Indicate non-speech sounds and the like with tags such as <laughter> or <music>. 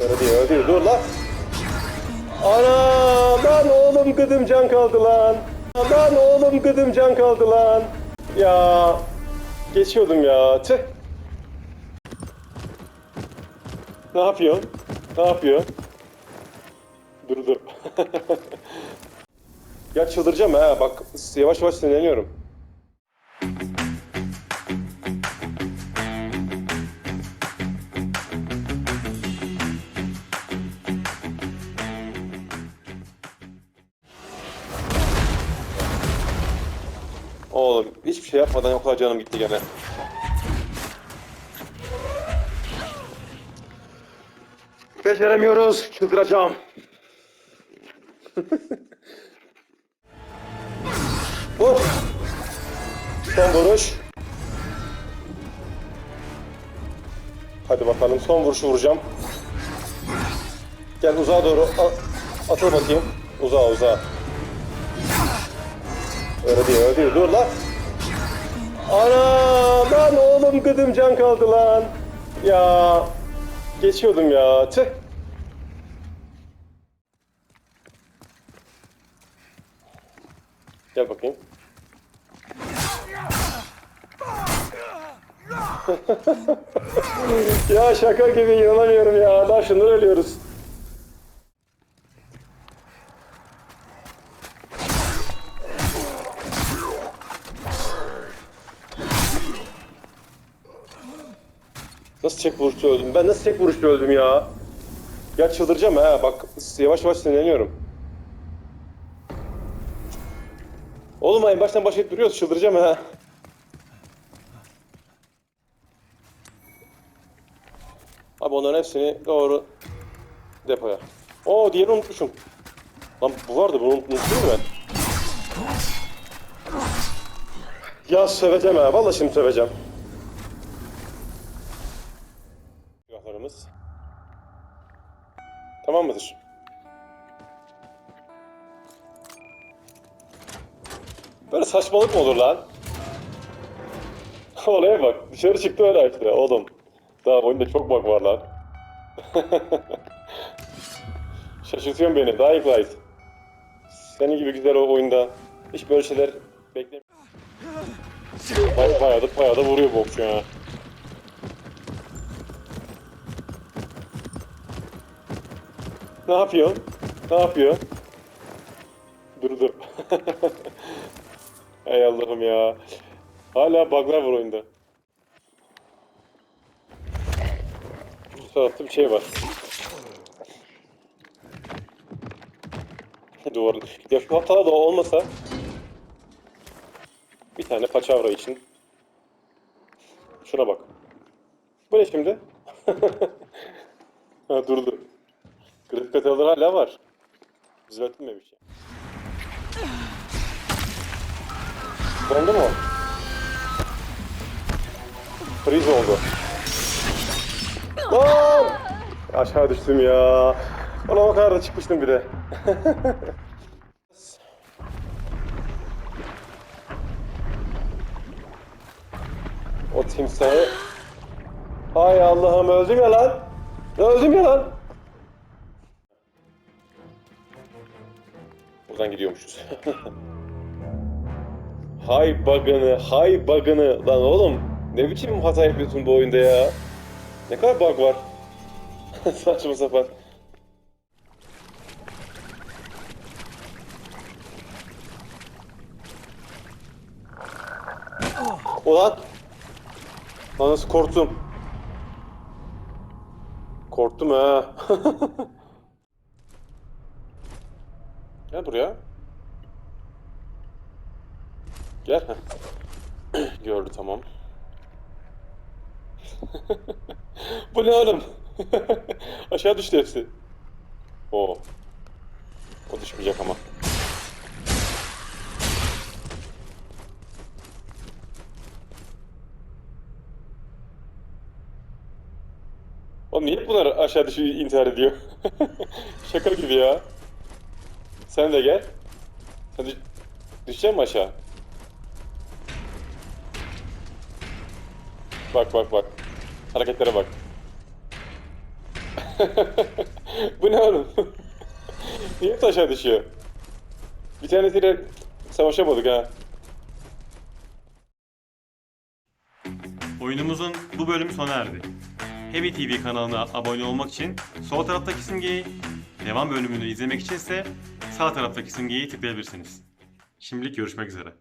Öyle değil öyle değil dur lan. Ana lan oğlum gıdım can kaldı lan. Lan oğlum gıdım can kaldı lan. Ya geçiyordum ya tüh. Ne yapıyorsun? Ne yapıyorsun? Dur dur. <laughs> ya çıldıracağım ha bak yavaş yavaş sinirleniyorum. Oğlum hiçbir şey yapmadan o kadar canım gitti gene. Beceremiyoruz. Çıldıracağım. <laughs> of. Son vuruş. Hadi bakalım son vuruşu vuracağım. Gel uzağa doğru atıl bakayım. Uzağa uzağa. Öyle değil öyle değil dur lan. Ana lan oğlum gıdım can kaldı lan. Ya geçiyordum ya tüh. Gel bakayım. <laughs> ya şaka gibi inanamıyorum ya. Daha şunları ölüyoruz. Nasıl tek vuruşta öldüm? Ben nasıl tek vuruşta öldüm ya? Ya çıldıracağım ha. Bak yavaş yavaş sinirleniyorum. Oğlum en baştan başlayıp duruyoruz. Çıldıracağım ha. Abi onların hepsini doğru depoya. Oo diğerini unutmuşum. Lan bu vardı bunu unuttum ben? Ya söveceğim ha. Vallahi şimdi söveceğim. Silahlarımız. Tamam mıdır? Böyle saçmalık mı olur lan? <laughs> Olaya bak. Dışarı çıktı öyle açtı. Oğlum. Daha oyunda çok bug var lan. <laughs> Şaşırtıyorsun beni. Daha Light. Senin gibi güzel o oyunda. Hiç böyle şeyler beklemiyorum. Bay, bayağı da, bayağı da vuruyor bokçu ya. Ne yapıyorsun? Ne yapıyorsun? Dur dur. <laughs> Ey Allah'ım ya. Hala bug'lar var oyunda. Şu tarafta bir şey var. <laughs> Duvarın. Ya şu hata da olmasa bir tane paçavra için. Şuna bak. Bu ne şimdi? <laughs> ha durdu. Grafik hataları hala var. Düzeltilmemiş. Dondu mu? Freeze oldu. Lan! Aşağı düştüm ya. Ona o kadar da çıkmıştım bir de. <laughs> o timsahı... Hay Allah'ım öldüm ya lan. Öldüm ya lan. Buradan gidiyormuşuz. <laughs> hay bug'ını, hay bug'ını. Lan oğlum ne biçim hata yapıyorsun bu oyunda ya? Ne kadar bug var? <laughs> Saçma sapan. Ulan! Lan nasıl korktum? Korktum ha. <laughs> Gel buraya. Gel. <clears throat> Gördü tamam. <laughs> Bu ne oğlum? <laughs> Aşağı düştü hepsi. O. O düşmeyecek ama. Oğlum niye bunlar aşağı düşüyor intihar ediyor? <laughs> Şaka gibi ya. Sen de gel. Sen düş düşecek misin aşağı? Bak bak bak. Hareketlere bak. <laughs> Bu ne oğlum? <laughs> Niye taşa düşüyor? Bir tanesiyle savaşamadık ha. Oyunumuzun bu bölümü sona erdi. Heavy TV kanalına abone olmak için sol taraftaki simgeyi, devam bölümünü izlemek için ise sağ taraftaki simgeyi tıklayabilirsiniz. Şimdilik görüşmek üzere.